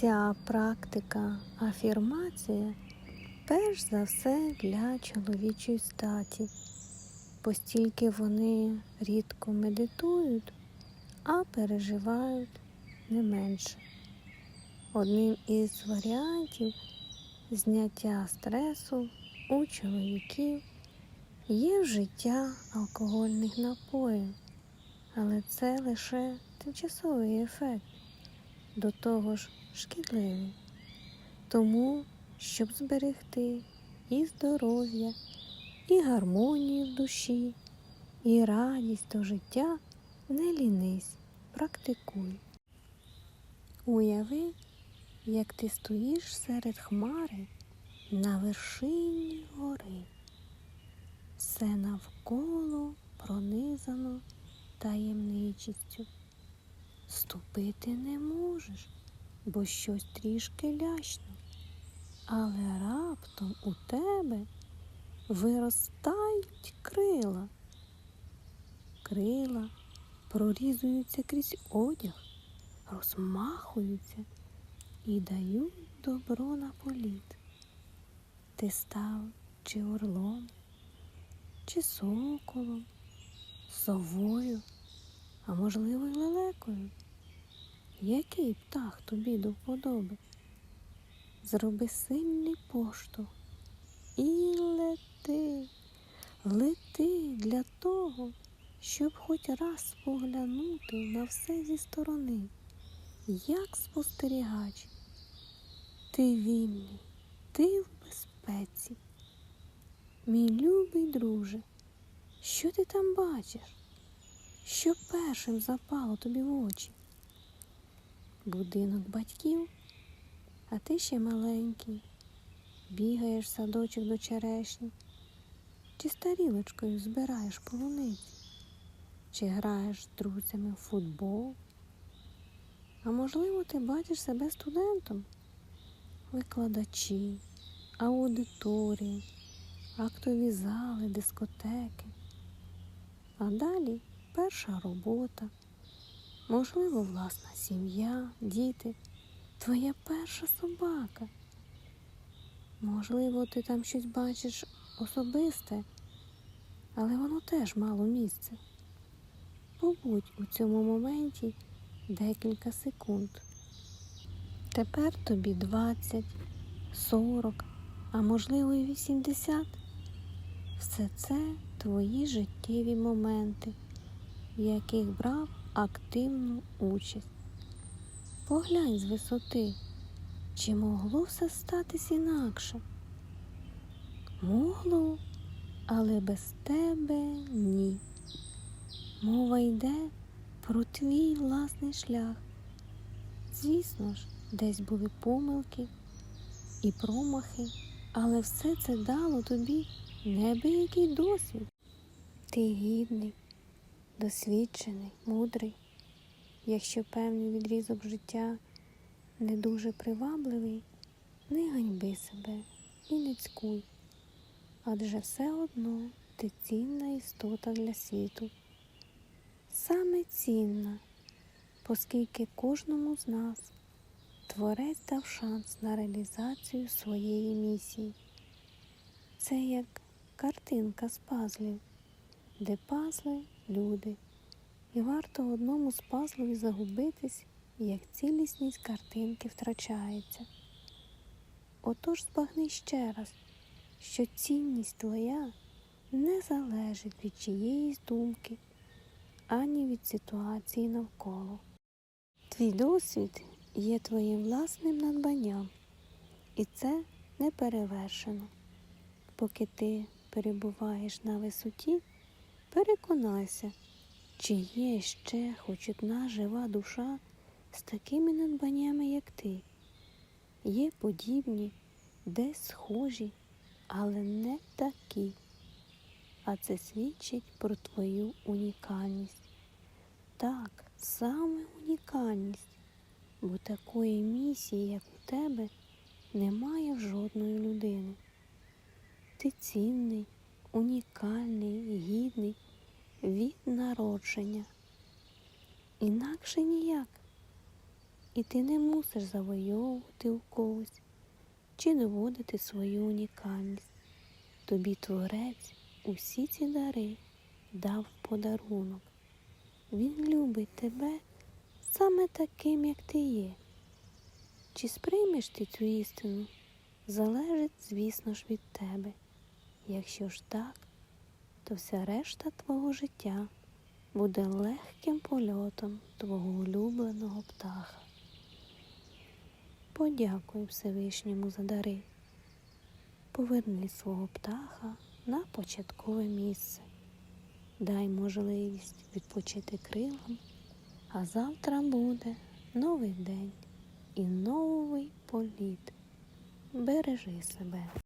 Ця практика афірмація перш за все для чоловічої статі, постільки вони рідко медитують, а переживають не менше. Одним із варіантів зняття стресу у чоловіків є вжиття алкогольних напоїв, але це лише тимчасовий ефект, до того ж шкідливий. Тому, щоб зберегти і здоров'я, і гармонію в душі, і радість до життя, не лінись, практикуй. Уяви, як ти стоїш серед хмари на вершині гори. Все навколо пронизано таємничістю. Ступити не можеш, бо щось трішки лячно. Але раптом у тебе виростають крила. Крила прорізуються крізь одяг, розмахуються і дають добро на політ. Ти став чи орлом, чи соколом, совою, а можливо й лелекою. Який птах тобі до вподоби? Зроби сильний поштовх і лети, лети для того, щоб хоч раз поглянути на все зі сторони, як спостерігач. Ти вільний, ти в безпеці. Мій любий друже, що ти там бачиш? Що першим запало тобі в очі? Будинок батьків, а ти ще маленький, бігаєш садочок до черешні, чи старілочкою збираєш полуниці, чи граєш з друзями в футбол. А можливо, ти бачиш себе студентом, викладачі, аудиторії, актові зали, дискотеки. А далі перша робота, можливо, власна сім'я, діти, твоя перша собака. Можливо, ти там щось бачиш особисте, але воно теж мало місця. Побудь у цьому моменті декілька секунд. Тепер тобі 20, 40, а можливо і 80. Все це твої життєві моменти, яких брав активну участь. Поглянь з висоти, чи могло все статись інакше? Могло, але без тебе ні. Мова йде про твій власний шлях. Звісно ж, десь були помилки і промахи, але все це дало тобі неабиякий досвід. Ти гідний, досвідчений, мудрий. Якщо певний відрізок життя не дуже привабливий, не ганьби себе і не цькуй, адже все одно ти цінна істота для світу. Саме цінна, оскільки кожному з нас творець дав шанс на реалізацію своєї місії. Це як картинка з пазлів, де пазли люди. І варто одному з пазлів загубитись, як цілісність картинки втрачається. Отож збагни ще раз, що цінність твоя не залежить від чиєїсь думки, ані від ситуації навколо. Твій досвід є твоїм власним надбанням, і це не перевершено. Поки ти перебуваєш на висоті, переконайся, чи є ще хоч одна жива душа з такими надбаннями, як ти. Є подібні, десь схожі, але не такі. А це свідчить про твою унікальність. Так, саме унікальність, бо такої місії, як у тебе, немає в жодної людини. Ти цінний, унікальний, гідний від народження. Інакше ніяк. І ти не мусиш завойовувати у когось чи доводити свою унікальність. Тобі творець усі ці дари дав подарунок. Він любить тебе саме таким, як ти є. Чи сприймеш ти цю істину, залежить, звісно ж, від тебе. Якщо ж так, то вся решта твого життя буде легким польотом твого улюбленого птаха. Подякуй Всевишньому за дари. Поверни свого птаха на початкове місце. Дай можливість відпочити крилам, а завтра буде новий день і новий політ. Бережи себе.